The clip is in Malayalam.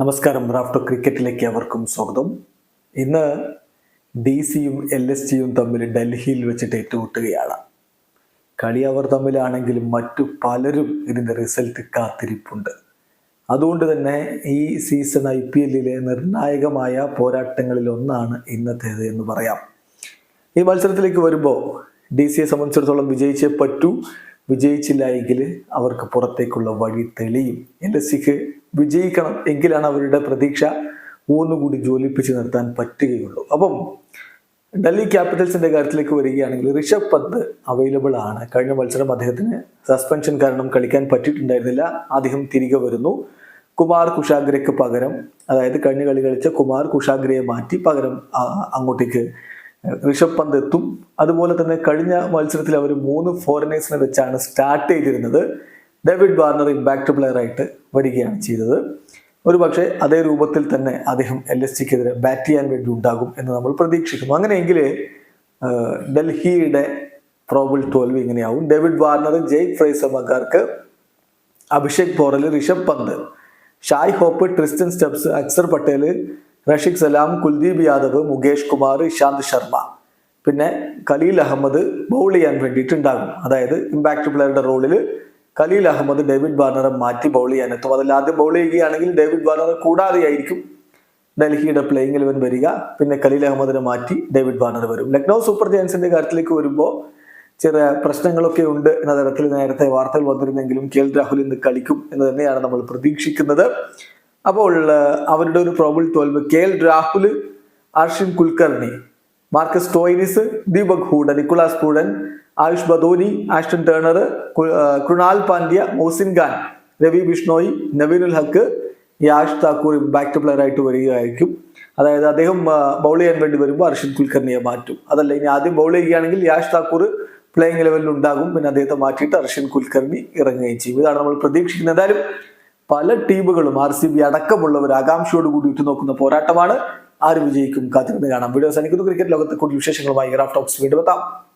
നമസ്കാരം. റാഫ്റ്റോ ക്രിക്കറ്റിലേക്ക് അവർക്കും സ്വാഗതം. ഇന്ന് ഡി സിയും എൽ എസ് ജിയും തമ്മിൽ ഡൽഹിയിൽ വെച്ചിട്ട് ഏറ്റുമുട്ടുകയാണ്. കളി അവർ തമ്മിലാണെങ്കിലും മറ്റു പലരും ഇതിന്റെ റിസൾട്ട് കാത്തിരിപ്പുണ്ട്. അതുകൊണ്ട് തന്നെ ഈ സീസൺ ഐ പി എല്ലിലെ നിർണായകമായ പോരാട്ടങ്ങളിൽ ഒന്നാണ് ഇന്നത്തേത് എന്ന് പറയാം. ഈ മത്സരത്തിലേക്ക് വരുമ്പോൾ ഡി സിയെ സംബന്ധിച്ചിടത്തോളം വിജയിച്ചേ പറ്റൂ. വിജയിച്ചില്ല എങ്കിൽ അവർക്ക് പുറത്തേക്കുള്ള വഴി തെളിയും. എൽ എസ് സിക്ക് വിജയിക്കണം എങ്കിലാണ് അവരുടെ പ്രതീക്ഷ ഒന്നുകൂടി ജോലിപ്പിച്ച് നിർത്താൻ പറ്റുകയുള്ളൂ. അപ്പം ഡൽഹി ക്യാപിറ്റൽസിന്റെ കാര്യത്തിലേക്ക് വരികയാണെങ്കിൽ ഋഷഭ് പന്ത് അവൈലബിൾ ആണ്. കഴിഞ്ഞ മത്സരം അദ്ദേഹത്തിന് സസ്പെൻഷൻ കാരണം കളിക്കാൻ പറ്റിയിട്ടുണ്ടായിരുന്നില്ല. അദ്ദേഹം തിരികെ വരുന്നു. കുമാർ കുഷാഗ്രയ്ക്ക് പകരം അതായത് കഴിഞ്ഞ കളി കളിച്ച കുമാർ കുഷാഗ്രയെ മാറ്റി പകരം അങ്ങോട്ടേക്ക് ഋഷഭ് പന്ത് എത്തും. അതുപോലെ തന്നെ കഴിഞ്ഞ മത്സരത്തിൽ അവർ മൂന്ന് ഫോറിനേഴ്സിനെ വെച്ചാണ് സ്റ്റാർട്ട് ചെയ്തിരുന്നത്. ഡേവിഡ് വാർണർ ഇമ്പാക്ട് പ്ലെയറായിട്ട് വരികയാണ് ചെയ്തത്. ഒരു പക്ഷേ അതേ രൂപത്തിൽ തന്നെ അദ്ദേഹം എൽ എസ് സിക്കെതിരെ ബാറ്റ് ചെയ്യാൻ വേണ്ടി ഉണ്ടാകും എന്ന് നമ്മൾ പ്രതീക്ഷിക്കുന്നു. അങ്ങനെയെങ്കിൽ ഡൽഹിയുടെ പ്രോബിൾ തോൽവി ഇങ്ങനെയാവും. David Warner Jake Fraser McGurk Abhishek Porel Rishabh Pant Shai Hope Tristan Stubbs Axar Patel Rasikh Salam Kuldeep Yadav Mukesh Kumar Ishant Sharma. പിന്നെ ഖലീൽ അഹമ്മദ് ബൗൾ ചെയ്യാൻ വേണ്ടിയിട്ടുണ്ടാകും. അതായത് ഇമ്പാക്ട് പ്ലെയറുടെ റോളിൽ ഖലീൽ അഹമ്മദ് ഡേവിഡ് ബാർണറെ മാറ്റി ബൗൾ ചെയ്യാൻ എത്തും അതിൽ ആദ്യം ബൗൾ ചെയ്യുകയാണെങ്കിൽ ഡേവിഡ് ബാർണർ കൂടാതെയായിരിക്കും ഡൽഹിയുടെ പ്ലേയിങ് ഇലവൻ വരിക. പിന്നെ ഖലീൽ അഹമ്മദിനെ മാറ്റി ഡേവിഡ് ബാർണർ വരും. ലക്നൗ സൂപ്പർ ജയൻസിന്റെ കാര്യത്തിലേക്ക് വരുമ്പോൾ ചെറിയ പ്രശ്നങ്ങളൊക്കെ ഉണ്ട് എന്ന തരത്തിൽ നേരത്തെ വാർത്തകൾ വന്നിരുന്നെങ്കിലും കെ എൽ രാഹുൽ ഇന്ന് കളിക്കും എന്ന് തന്നെയാണ് നമ്മൾ പ്രതീക്ഷിക്കുന്നത്. അപ്പോൾ അവരുടെ ഒരു probable തോൽവ്. K L Rahul Arshin Kulkarni Marcus Stoinis Deepak Hooda Nicholas Pooran Ayush Badoni Ashton Turner Krunal Pandya Mohsin Khan Ravi Bishnoi Naveen ul Haq Yash Thakur back to player ആയിട്ട് വരികയായിരിക്കും. അതായത് അദ്ദേഹം ബൗൾ ചെയ്യാൻ വേണ്ടി വരുമ്പോൾ അർഷിദ് കുൽക്കർണിയെ മാറ്റും. അതല്ല ഇനി ആദ്യം ബൗൾ ചെയ്യുകയാണെങ്കിൽ യാഷ് താക്കൂർ പ്ലേയിങ് ലെവലിൽ ഉണ്ടാകും. പിന്നെ അദ്ദേഹത്തെ മാറ്റിയിട്ട് അർഷിൻ കുൽക്കർണി ഇറങ്ങുകയും ചെയ്യും. ഇതാണ് നമ്മൾ പ്രതീക്ഷിക്കുന്നത്. എന്തായാലും പല ടീമുകളും ആർ സി ബി അടക്കമുള്ളവർ ആകാംക്ഷയോട് കൂടി ഉറ്റുനോക്കുന്ന പോരാട്ടമാണ്. ആര് വിജയിക്കും. കാത്തിരുന്ന് കാണാം. വീഡിയോ സനിക്കുന്നു ക്രിക്കറ്റ് ലോകത്തെ കൂടുതൽ വിശേഷങ്ങളുമായി ഗ്രാഫ് ടോക്സ് വീണ്ടും എത്താം.